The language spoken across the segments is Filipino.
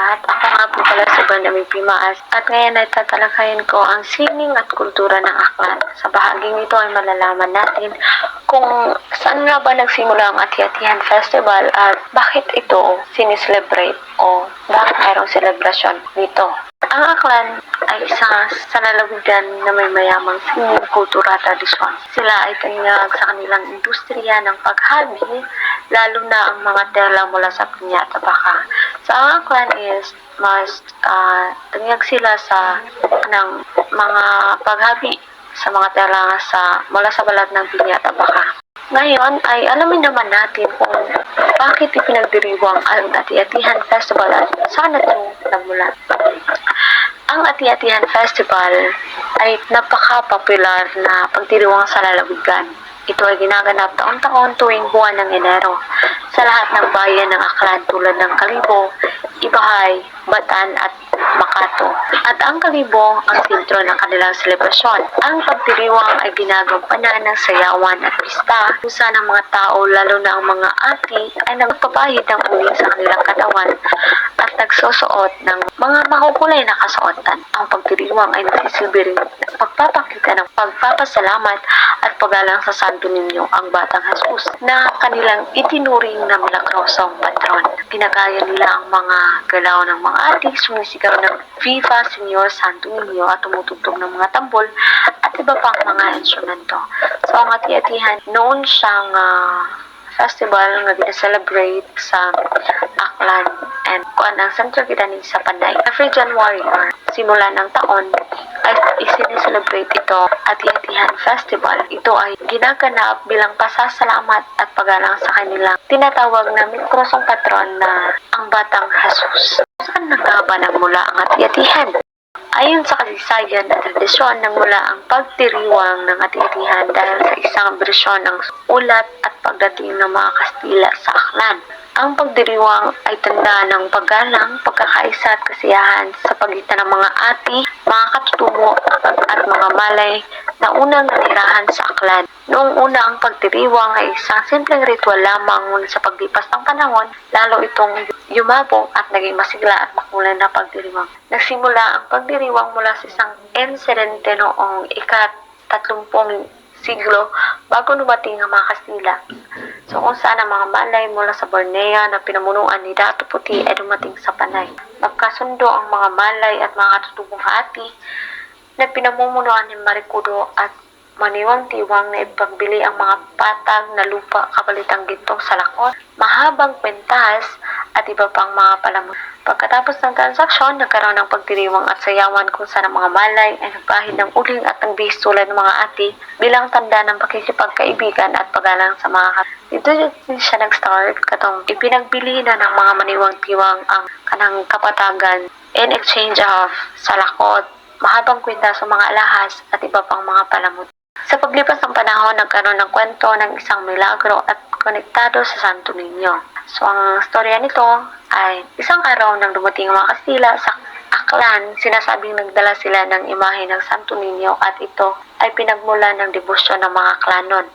lahat. Ako nga po pala si Barnaby Pimaas at ngayon ay tatalakayin ko ang sining at kultura ng aklan. Sa bahaging ito ay malalaman natin kung saan nga ba nagsimula ang Ati-Atihan Festival at bakit ito sineselebrate o bakit mayroong selebrasyon dito. Ang aklan ay isa sa lalawigan na may mayamang sining, kultura tradisyon. Sila ay tanyag sa kanilang industriya ng paghabi, lalo na ang mga tela mula sa pinya at baka. Sa ang aklan is mas ah, tanyag sila sa ng mga paghabi sa mga tela sa mula sa balat ng pinya at baka. Ngayon ay alamin naman natin kung bakit ipinagdiriwang ang Ati-Atihan Festival at saan ito nagmula. Ang Ati-Atihan Festival ay napaka-popular na pagdiriwang sa lalawigan. Ito ay ginaganap taon-taon tuwing buwan ng Enero sa lahat ng bayan ng Aklan tulad ng Kalibo, Ibahay, Batan at Makato. At ang Kalibo ang sentro ng kanilang selebrasyon. Ang pagdiriwang ay ginagampanan ng sayawan at pista kung saan ang mga tao, lalo na ang mga ati, ay nagpapahid ng uling sa kanilang katawan at nagsusuot ng mga makukulay na kasuotan. Ang pagdiriwang ay nagsisilbi rin pagpapakita ng pagpapasalamat at paggalang sa Santo Niño ang Batang Jesus na kanilang itinuring na milagrosong patron. Pinagaya nila ang mga galaw ng mga ati, sumisigaw ng Viva Señor Santo Niño at tumutugtog ng mga tambol at iba pang mga instrumento. So ang ati-atihan, noon siyang ah, festival nga gina-celebrate sa Aklan and kuan ang Centro Kitani sa Panay. Every January or simula ng taon ay isineselebrate ito at Atihan Festival. Ito ay ginaganap bilang pasasalamat at paggalang sa kanilang tinatawag na mikrosong patron na ang Batang Jesus. Saan nga ba nagmula ang Ati-Atihan? Ayon sa kasaysayan at tradisyon, nagmula ang pagdiriwang ng ati-atihan dahil sa isang bersyon ng ulat at pagdating ng mga Kastila sa Aklan. Ang pagdiriwang ay tanda ng paggalang, pagkakaisa at kasiyahan sa pagitan ng mga ati, mga katutubo at mga malay na unang nanirahan sa Aklan. Noong una ang pagdiriwang ay isang simpleng ritual lamang ngunit sa paglipas ng panahon, lalo itong yumabong at naging masigla at makulay na pagdiriwang. Nagsimula ang pagdiriwang mula sa isang insidente noong ikat-tatlumpong siglo bago dumating ang mga Kastila. So kung saan ang mga malay mula sa Borneo na pinamunuan ni Dato Puti ay dumating sa Panay. Magkasundo ang mga malay at mga katutubong hati na pinamumunuan ni Marikudo at maniwang-tiwang na ipagbili ang mga patag na lupa kapalit ang gintong salakot, mahabang kwentas at iba pang mga palamon. Pagkatapos ng transaksyon, nagkaroon ng pagdiriwang at sayawan kung saan ang mga malay ay nagbahid ng uling at ng bihis tulad ng mga ati bilang tanda ng pakikipagkaibigan at paggalang sa mga kat. Dito din siya nag-start katong ipinagbili na ng mga maniwang-tiwang ang kanang kapatagan in exchange of salakot, mahabang kwenta sa mga alahas at iba pang mga palamut. Sa paglipas ng panahon, nagkaroon ng kwento ng isang milagro at konektado sa Santo Niño. So, ang storya nito ay isang araw nang dumating ang mga Kastila sa Aklan, sinasabing nagdala sila ng imahe ng Santo Niño at ito ay pinagmula ng debosyon ng mga klanon.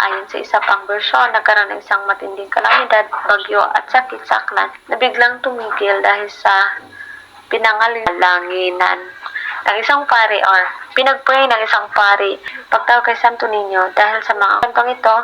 Ayon sa isa pang bersyon, nagkaroon ng isang matinding kalamidad, bagyo at sakit sa Aklan na biglang tumigil dahil sa pinangalanginan ng isang pari or pinagpray ng isang pari pagtawag kay Santo Niño dahil sa mga kwentong ito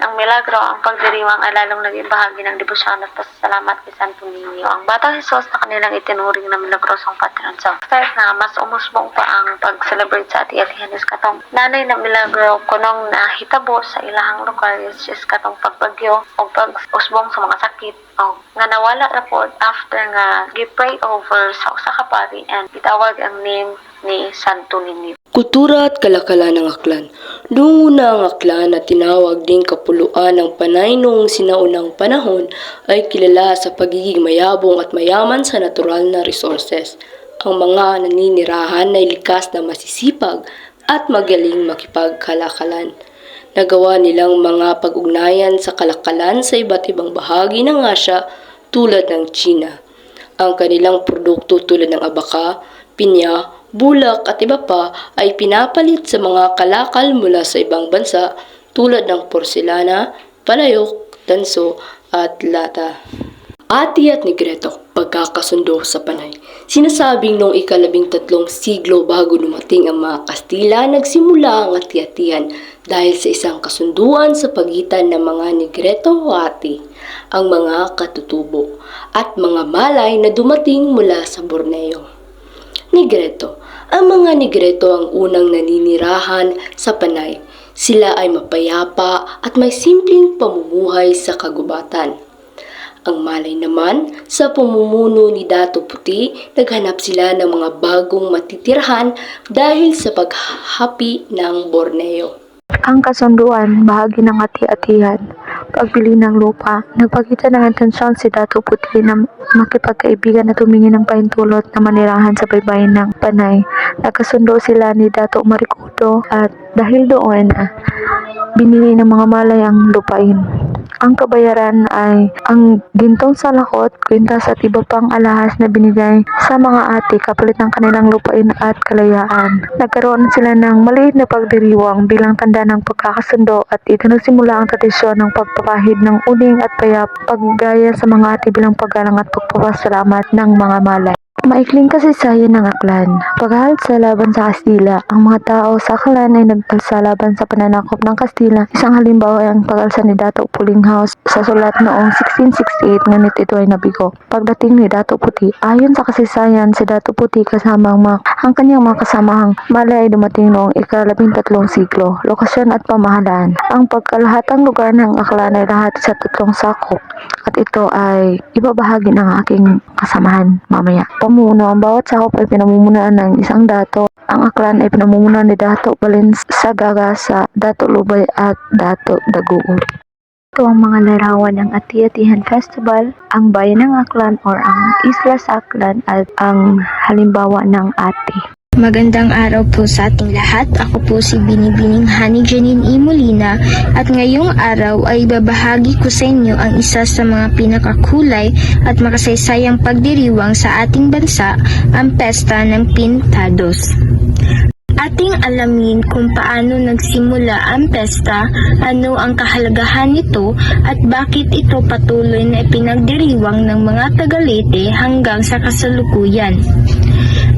ng milagro ang pagdiriwang ay lalong naging bahagi ng debosyon at pasasalamat kay Santo Niño. Ang Batang Jesus na kanilang itinuring na milagrosong patron. So, start na mas umusbong pa ang pag-celebrate sa Ati Atihanis katong nanay na milagro kunong na hitabo sa ilahang lugar is katong pagbagyo o pag-usbong sa mga sakit o nga nawala na po after nga gi-pray over sa usa ka pari and itawag ang name ni Santo Niño. Kultura at kalakalan ng aklan. Noong una ang aklan na tinawag ding kapuluan ng panay noong sinaunang panahon ay kilala sa pagiging mayabong at mayaman sa natural na resources. Ang mga naninirahan ay likas na masisipag at magaling makipagkalakalan. Nagawa nilang mga pag-ugnayan sa kalakalan sa iba't ibang bahagi ng Asya tulad ng China. Ang kanilang produkto tulad ng abaka, pinya, bulak at iba pa ay pinapalit sa mga kalakal mula sa ibang bansa tulad ng porselana, palayok, tanso at lata. Ati at Negreto, pagkakasundo sa panay. Sinasabing noong ikalabing tatlong siglo bago dumating ang mga Kastila, nagsimula ang ati-atihan dahil sa isang kasunduan sa pagitan ng mga Negreto o Ati, ang mga katutubo, at mga malay na dumating mula sa Borneo. Negreto. Ang mga Negreto ang unang naninirahan sa Panay. Sila ay mapayapa at may simpleng pamumuhay sa kagubatan. Ang Malay naman, sa pamumuno ni Dato Puti, naghanap sila ng mga bagong matitirhan dahil sa paghahapi ng Borneo. Ang kasunduan, bahagi ng ati-atihan, pagbili ng lupa, nagpakita ng intensyon si Dato Puti na makipagkaibigan at humingi ng pahintulot na manirahan sa baybayin ng Panay. Nagkasundo sila ni Dato Maricudo at dahil doon, ah, binili ng mga malay ang lupain. Ang kabayaran ay ang gintong salakot, kwintas at iba pang alahas na binigay sa mga ate kapalit ng kanilang lupain at kalayaan. Nagkaroon sila ng maliit na pagdiriwang bilang tanda ng pagkakasundo at ito nagsimula ang tradisyon ng pagpapahid ng uling at payap paggaya sa mga ate bilang paggalang at pagpapasalamat ng mga malay. Maikling kasaysayan ng Aklan. Paghahalad sa laban sa Kastila, ang mga tao sa Aklan ay nagtalsa laban sa pananakop ng Kastila. Isang halimbawa ay ang pag-alsa ni Dato Pulinghouse sa sulat noong 1668 ngunit ito ay nabigo. Pagdating ni Dato Puti, ayon sa kasaysayan, si Dato Puti kasama ang, mga, ang kanyang mga kasamahang malay ay dumating noong ikalabintatlong siglo. Lokasyon at pamahalaan. Ang pagkalahatang lugar ng Aklan ay lahat sa tatlong sakop at ito ay ibabahagi ng aking kasamahan mamaya. Pamuno, ang bawat sakop ay pinamumunuan ng isang dato. Ang aklan ay pinamumunuan ni Dato Balinsagaga sa Dato Lubay at Dato Daguo. Ito ang mga larawan ng Ati-Atihan Festival, ang Bayan ng Aklan or ang Isla sa Aklan at ang halimbawa ng Ati. Magandang araw po sa ating lahat. Ako po si Binibining Honey Janine E. Molina at ngayong araw ay babahagi ko sa inyo ang isa sa mga pinakakulay at makasaysayang pagdiriwang sa ating bansa, ang Pesta ng Pintados. Ating alamin kung paano nagsimula ang pesta, ano ang kahalagahan nito at bakit ito patuloy na ipinagdiriwang ng mga Tagalite hanggang sa kasalukuyan.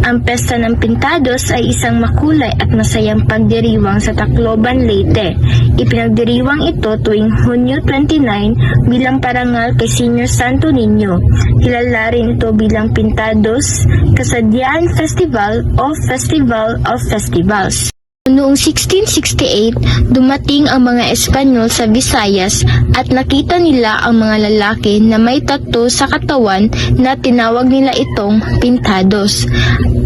Ang Pesta ng Pintados ay isang makulay at masayang pagdiriwang sa Tacloban, Leyte. Ipinagdiriwang ito tuwing Hunyo 29 bilang parangal kay Senior Santo Niño. Kilala rin ito bilang Pintados Kasadyaan Festival o Festival of Festivals. Noong 1668, dumating ang mga Espanyol sa Visayas at nakita nila ang mga lalaki na may tattoo sa katawan na tinawag nila itong pintados.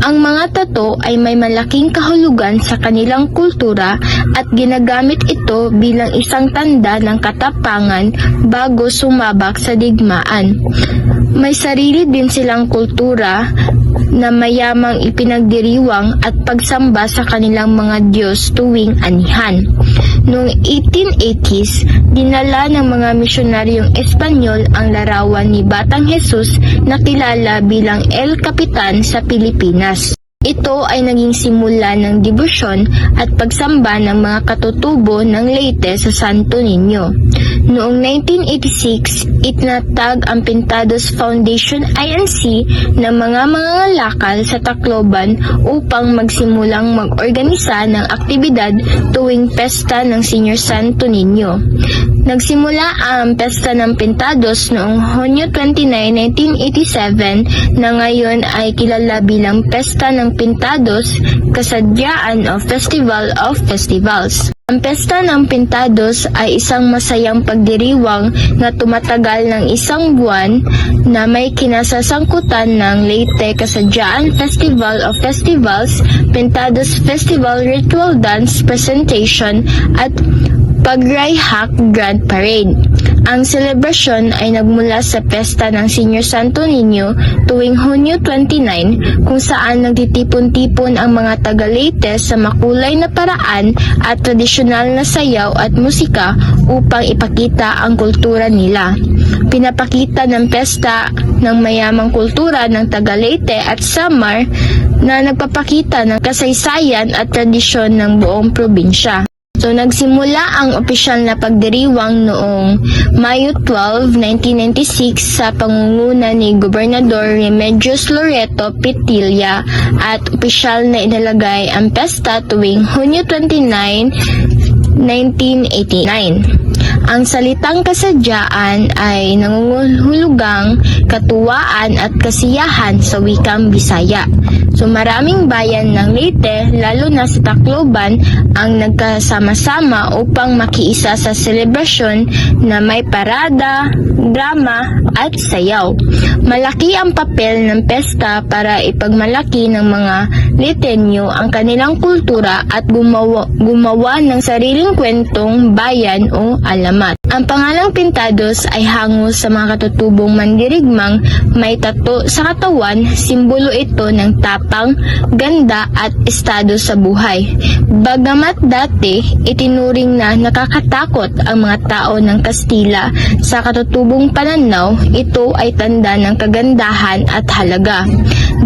Ang mga tattoo ay may malaking kahulugan sa kanilang kultura at ginagamit ito bilang isang tanda ng katapangan bago sumabak sa digmaan. May sarili din silang kultura na mayamang ipinagdiriwang at pagsamba sa kanilang mga Diyos tuwing anihan. Noong 1880s, dinala ng mga misyonaryong Espanyol ang larawan ni Batang Jesus na kilala bilang El Capitan sa Pilipinas. Ito ay naging simula ng debosyon at pagsamba ng mga katutubo ng Leyte sa Santo Niño. Noong 1986, itinatag ang Pintados Foundation INC ng mga mga lakal sa Tacloban upang magsimulang mag-organisa ng aktibidad tuwing pesta ng Senior Santo Niño. Nagsimula ang Pesta ng Pintados noong Hunyo 29, 1987 na ngayon ay kilala bilang Pesta ng Pintados, Kasadyaan o Festival of Festivals. Ang Pesta ng Pintados ay isang masayang pagdiriwang na tumatagal ng isang buwan na may kinasasangkutan ng Leyte Kasadyaan Festival of Festivals, Pintados Festival Ritual Dance Presentation at Pagrayhak Grand Parade. Ang selebrasyon ay nagmula sa pesta ng Senior Santo Niño tuwing Hunyo 29 kung saan nagtitipon-tipon ang mga taga-Leyte sa makulay na paraan at tradisyonal na sayaw at musika upang ipakita ang kultura nila. Pinapakita ng pesta ng mayamang kultura ng taga-Leyte at Samar na nagpapakita ng kasaysayan at tradisyon ng buong probinsya. So nagsimula ang opisyal na pagdiriwang noong Mayo 12, 1996 sa pangunguna ni Gobernador Remedios Loreto Pitilla at opisyal na inalagay ang pesta tuwing Hunyo 29, 1989. Ang salitang kasadyaan ay nangungulugang katuwaan at kasiyahan sa wikang Bisaya. So maraming bayan ng Leyte, lalo na sa Tacloban, ang nagkasama-sama upang makiisa sa selebrasyon na may parada, drama at sayaw. Malaki ang papel ng pesta para ipagmalaki ng mga Leyteño ang kanilang kultura at gumawa, gumawa ng sariling kwentong bayan o alamat. Ang pangalang Pintados ay hango sa mga katutubong mandirigmang may tato sa katawan, simbolo ito ng tapang, ganda at estado sa buhay. Bagamat dati, itinuring na nakakatakot ang mga tao ng Kastila sa katutubong pananaw, ito ay tanda ng kagandahan at halaga.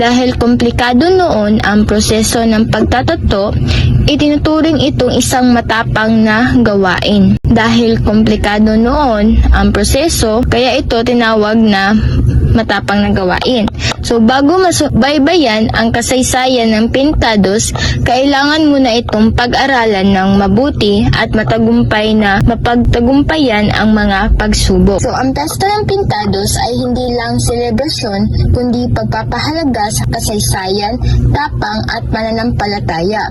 Dahil komplikado noon ang proseso ng pagtatato, itinuturing itong isang matapang na gawain. Dahil komplikado noon ang proseso, kaya ito tinawag na matapang na gawain. So bago masubaybayan ang kasaysayan ng Pintados, kailangan muna itong pag-aralan ng mabuti at matagumpay na mapagtagumpayan ang mga pagsubok. So ang pesta ng Pintados ay hindi lang selebrasyon, kundi pagpapahalaga sa kasaysayan, tapang at pananampalataya.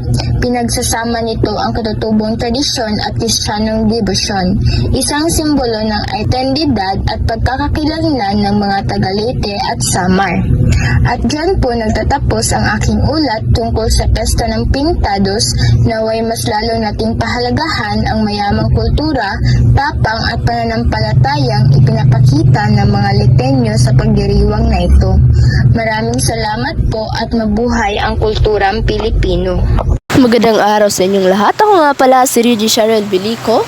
Pinagsasama nito ang katutubong tradisyon at kristyanong debosyon, isang simbolo ng identidad at pagkakakilanlan ng mga Tagalite at Samar. At dyan po nagtatapos ang aking ulat tungkol sa pesta ng Pintados naway mas lalo nating pahalagahan ang mayamang kultura, tapang at pananampalatayang ipinapakita ng mga Litenyo sa pagdiriwang na ito. Maraming salamat po at mabuhay ang kulturang Pilipino. Magandang araw sa inyong lahat. Ako nga pala si Reggie Sharon Bilico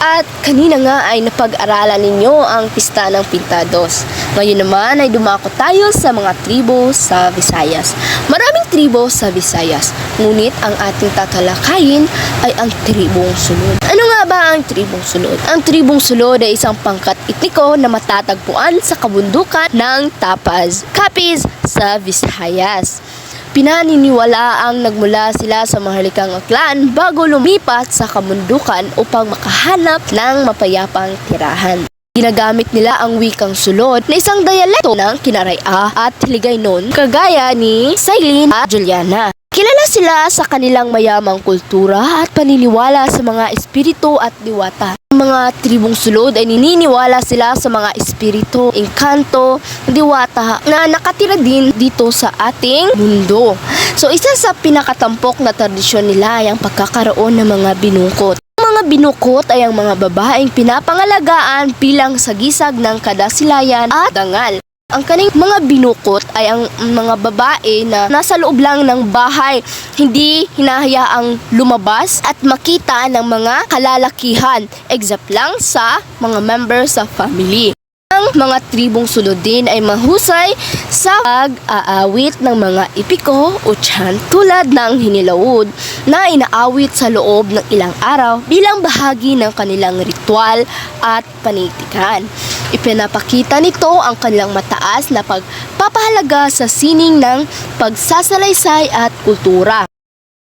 at kanina nga ay napag-aralan ninyo ang pista ng Pintados. Ngayon naman ay dumako tayo sa mga tribo sa Visayas. Maraming tribo sa Visayas, ngunit ang ating tatalakayin ay ang tribong sunod. Ano nga ba ang tribong sunod? Ang tribong sunod ay isang pangkat etniko na matatagpuan sa kabundukan ng Tapaz, Capiz sa Visayas. Pinaniniwala ang nagmula sila sa mahalikang aklan bago lumipat sa kamundukan upang makahanap ng mapayapang tirahan. Ginagamit nila ang wikang sulod na isang dialekto ng Kinaraya at Hiligaynon kagaya ni Sailin at Juliana. Kilala sila sa kanilang mayamang kultura at paniniwala sa mga espiritu at diwata. Ang mga tribong sulod ay nininiwala sila sa mga espiritu, engkanto, diwata na nakatira din dito sa ating mundo. So isa sa pinakatampok na tradisyon nila ay ang pagkakaroon ng mga binungkot. Ang mga binukot ay ang mga babaeng pinapangalagaan bilang sagisag ng kadasilayan at dangal. Ang kaning mga binukot ay ang mga babae na nasa loob lang ng bahay, hindi hinahayaang lumabas at makita ng mga kalalakihan, except lang sa mga members sa family. Ang mga tribong sunod din ay mahusay sa pag-aawit ng mga ipiko o tiyan tulad ng hinilawod na inaawit sa loob ng ilang araw bilang bahagi ng kanilang ritual at panitikan. Ipinapakita nito ang kanilang mataas na pagpapahalaga sa sining ng pagsasalaysay at kultura.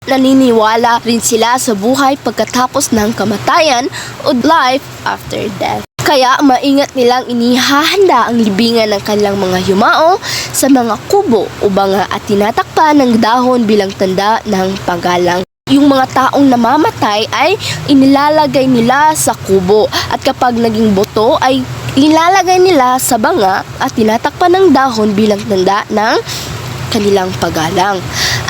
Naniniwala rin sila sa buhay pagkatapos ng kamatayan o life after death. Kaya maingat nilang inihahanda ang libingan ng kanilang mga yumao sa mga kubo o banga at tinatakpan ng dahon bilang tanda ng paggalang. Yung mga taong namamatay ay inilalagay nila sa kubo at kapag naging boto ay ilalagay nila sa banga at tinatakpan ng dahon bilang tanda ng kanilang paggalang.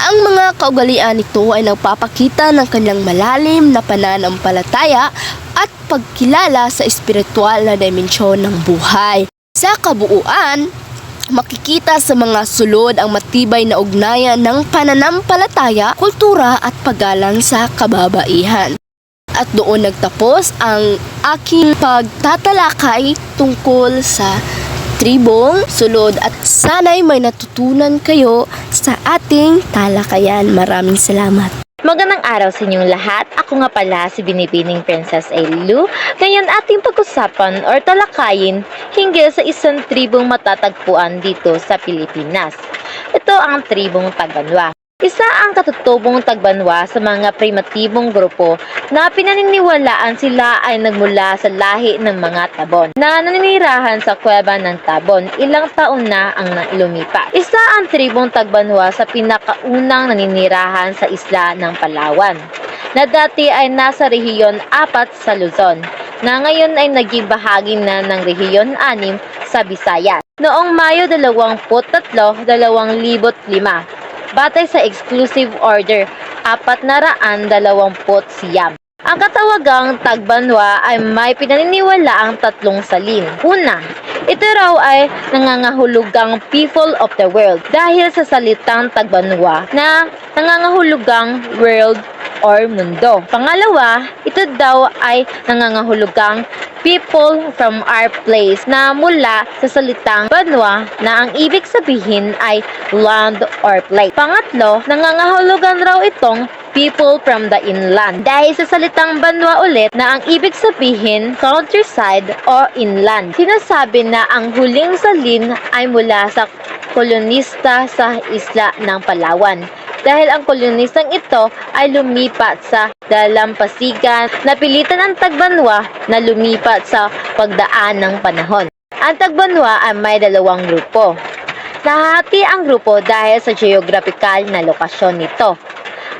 Ang mga kaugalian nito ay nagpapakita ng kanilang malalim na pananampalataya at pagkilala sa espiritual na dimensyon ng buhay. Sa kabuuan, makikita sa mga sulod ang matibay na ugnayan ng pananampalataya, kultura at paggalang sa kababaihan. At doon nagtapos ang aking pagtatalakay tungkol sa tribong sulod at sana'y may natutunan kayo sa ating talakayan. Maraming salamat. Magandang araw sa inyong lahat. Ako nga pala si Binibining Princess Ailu. Ngayon ating pag-usapan or talakayin hinggil sa isang tribong matatagpuan dito sa Pilipinas. Ito ang tribong Tagbanwa. Isa ang katutubong Tagbanwa sa mga primatibong grupo na pinaniniwalaan sila ay nagmula sa lahi ng mga Tabon na naninirahan sa kuweba ng Tabon ilang taon na ang lumipas. Isa ang tribong Tagbanwa sa pinakaunang naninirahan sa isla ng Palawan na dati ay nasa rehiyon 4 sa Luzon na ngayon ay naging bahagi na ng rehiyon 6 sa Visayas. Noong Mayo 23, 2005, batay sa Exclusive Order 420 siyam. Ang katawagang Tagbanwa ay may pinaniniwala ang tatlong salin. Una, ito raw ay nangangahulugang people of the world dahil sa salitang Tagbanwa na nangangahulugang world or mundo. Pangalawa, ito daw ay nangangahulugang people from our place na mula sa salitang banwa na ang ibig sabihin ay land or place. Pangatlo, nangangahulugan raw itong people from the inland. Dahil sa salitang banwa ulit na ang ibig sabihin countryside o inland. Sinasabi na ang huling salin ay mula sa kolonista sa isla ng Palawan. Dahil ang kolonistang ito ay lumipat sa dalampasigan, napilitan ang tagbanwa na lumipat sa pagdaan ng panahon. Ang tagbanwa ay may dalawang grupo. Nahati ang grupo dahil sa geographical na lokasyon nito.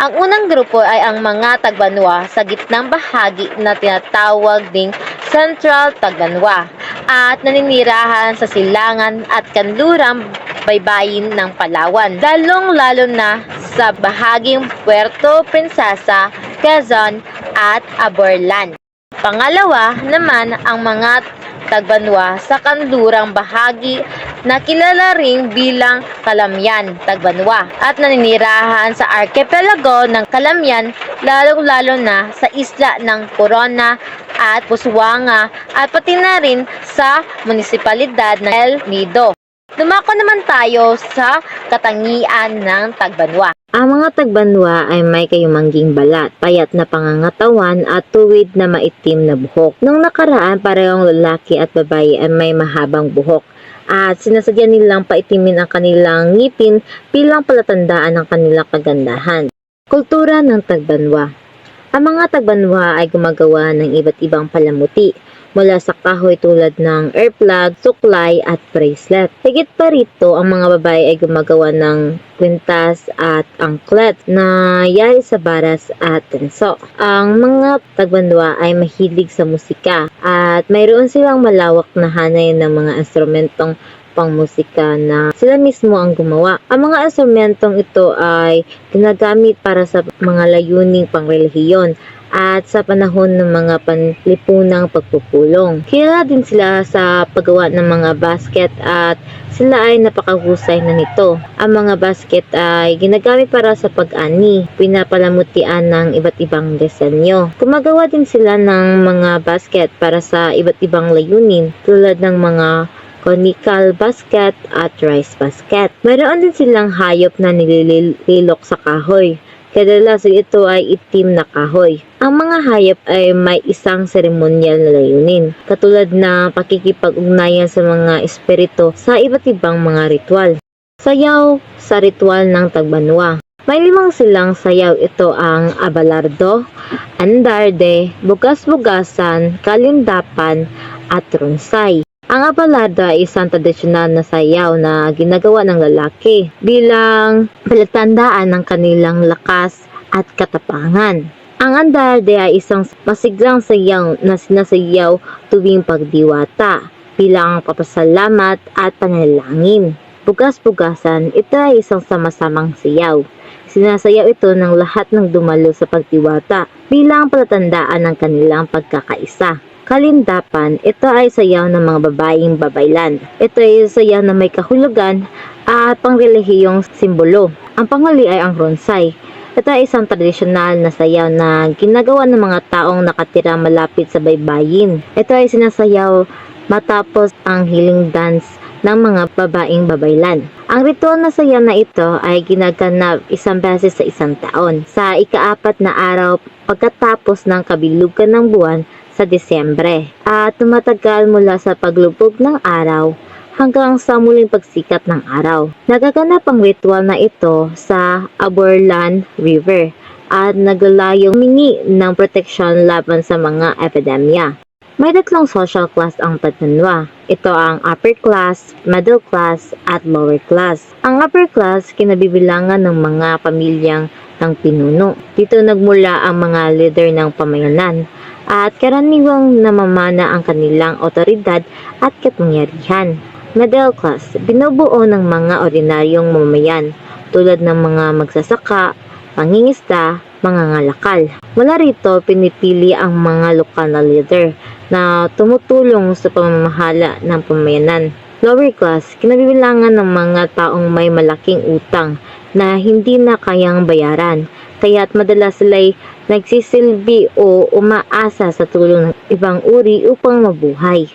Ang unang grupo ay ang mga Tagbanwa sa gitnang bahagi na tinatawag ding Central Tagbanwa at naninirahan sa silangan at kanlurang baybayin ng Palawan, lalong-lalo na sa bahaging Puerto Princesa, Quezon at Aborlan. Pangalawa naman ang mga Tagbanwa sa kanlurang bahagi na kilala ring bilang Kalamyan, Tagbanwa at naninirahan sa archipelago ng Kalamyan lalong-lalo na sa isla ng Corona at Busuanga at pati na rin sa munisipalidad ng El Nido. Dumako naman tayo sa katangian ng Tagbanwa. Ang mga tagbanwa ay may kayumangging balat, payat na pangangatawan at tuwid na maitim na buhok. Nung nakaraan, parehong lalaki at babae ay may mahabang buhok at sinasadya nilang paitimin ang kanilang ngipin bilang palatandaan ng kanilang kagandahan. Kultura ng tagbanwa Ang mga tagbanwa ay gumagawa ng iba't ibang palamuti mula sa kahoy tulad ng earplug, suklay at bracelet. Higit pa rito, ang mga babae ay gumagawa ng kwintas at angklet na yari sa baras at tenso. Ang mga tagbanwa ay mahilig sa musika at mayroon silang malawak na hanay ng mga instrumentong pangmusika na sila mismo ang gumawa. Ang mga instrumentong ito ay ginagamit para sa mga layuning pangrelihiyon at sa panahon ng mga panlipunang pagpupulong. Kilala din sila sa paggawa ng mga basket at sila ay napakahusay na nito. Ang mga basket ay ginagamit para sa pag-ani, pinapalamutian ng iba't ibang disenyo. Gumagawa din sila ng mga basket para sa iba't ibang layunin tulad ng mga conical basket at rice basket. Mayroon din silang hayop na nilililok sa kahoy. Kadalasan ito ay itim na kahoy. Ang mga hayop ay may isang seremonyal na layunin, katulad na pakikipag-ugnayan sa mga espiritu sa iba't ibang mga ritual. Sayaw sa ritual ng Tagbanwa. May limang silang sayaw ito ang abalardo, andarde, bugas-bugasan, kalindapan, at runsay. Ang abalada ay isang tradisyonal na sayaw na ginagawa ng lalaki bilang palatandaan ng kanilang lakas at katapangan. Ang andarde ay isang masiglang sayaw na sinasayaw tuwing pagdiwata bilang papasalamat at panalangin. Bugas-bugasan, ito ay isang sama-samang sayaw. Sinasayaw ito ng lahat ng dumalo sa pagdiwata bilang palatandaan ng kanilang pagkakaisa. Kalindapan, ito ay sayaw ng mga babaeng babaylan. Ito ay sayaw na may kahulugan at pangrelihiyong simbolo. Ang panghuli ay ang ronsay. Ito ay isang tradisyonal na sayaw na ginagawa ng mga taong nakatira malapit sa baybayin. Ito ay sinasayaw matapos ang healing dance ng mga babaeng babaylan. Ang ritual na saya na ito ay ginaganap isang beses sa isang taon sa ikaapat na araw pagkatapos ng kabilugan ng buwan sa Disyembre at tumatagal mula sa paglubog ng araw hanggang sa muling pagsikat ng araw. Nagaganap ang ritual na ito sa Aborlan River at naglalayong mingi ng proteksyon laban sa mga epidemya. May tatlong social class ang Tagbanwa. Ito ang upper class, middle class, at lower class. Ang upper class, kinabibilangan ng mga pamilyang ng pinuno. Dito nagmula ang mga leader ng pamayanan at karaniwang namamana ang kanilang otoridad at kapangyarihan. Middle class, binubuo ng mga ordinaryong mamamayan tulad ng mga magsasaka, pangingisda, mga ngalakal. Mula rito, pinipili ang mga lokal na leader na tumutulong sa pamamahala ng pamayanan. Lower class, kinabibilangan ng mga taong may malaking utang na hindi na kayang bayaran, kaya't madalas sila'y nagsisilbi o umaasa sa tulong ng ibang uri upang mabuhay.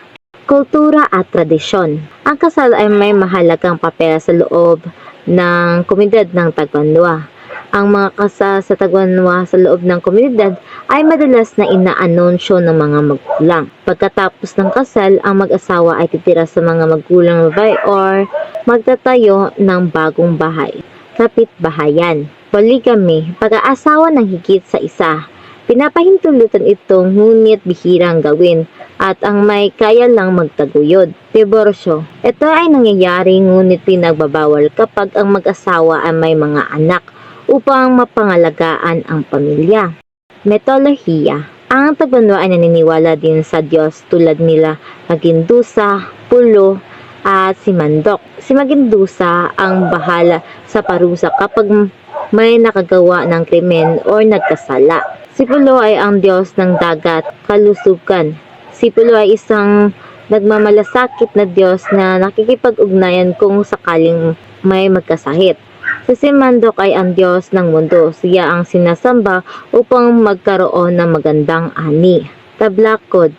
Kultura at tradisyon. Ang kasal ay may mahalagang papel sa loob ng komunidad ng Tagbanwa. Ang mga kasal sa Tagbanwa sa loob ng komunidad ay madalas na inaanunsyo ng mga magulang. Pagkatapos ng kasal, ang mag-asawa ay titira sa mga magulang babae or magtatayo ng bagong bahay. Kapit bahayan. Polygamy, pag-aasawa ng higit sa isa. Pinapahintulutan itong ngunit bihirang gawin at ang may kaya lang magtaguyod. Diborsyo. Ito ay nangyayari ngunit pinagbabawal kapag ang mag-asawa ay may mga anak upang mapangalagaan ang pamilya. Metolohiya. Ang Tagbanwa ay naniniwala din sa Diyos tulad nila Magindusa, Pulo, at si Mandok. Si Magindusa ang bahala sa parusa kapag may nakagawa ng krimen o nagkasala. Si Pulo ay ang Diyos ng dagat, kalusugan. Si Pulo ay isang nagmamalasakit na Diyos na nakikipag-ugnayan kung sakaling may magkasahit. Si Simandok ay ang Diyos ng mundo. Siya ang sinasamba upang magkaroon ng magandang ani. Tablakod,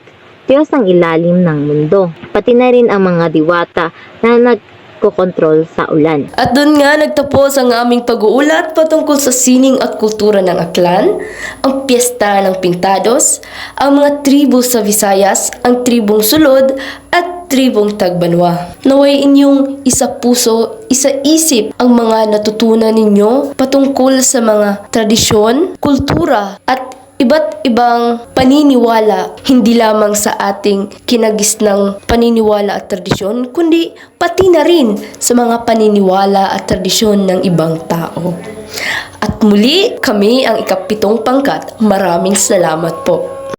Diyos ng ilalim ng mundo. Pati na rin ang mga diwata na nagkokontrol sa ulan. At doon nga nagtapos ang aming pag-uulat patungkol sa sining at kultura ng Aklan, ang piyesta ng Pintados, ang mga tribo sa Visayas, ang tribong Sulod, at tribong Tagbanwa. Naway inyong isa puso, isa isip ang mga natutunan ninyo patungkol sa mga tradisyon, kultura, at iba't ibang paniniwala hindi lamang sa ating kinagisnang paniniwala at tradisyon kundi pati na rin sa mga paniniwala at tradisyon ng ibang tao. At muli kami ang ikapitong pangkat. Maraming salamat po.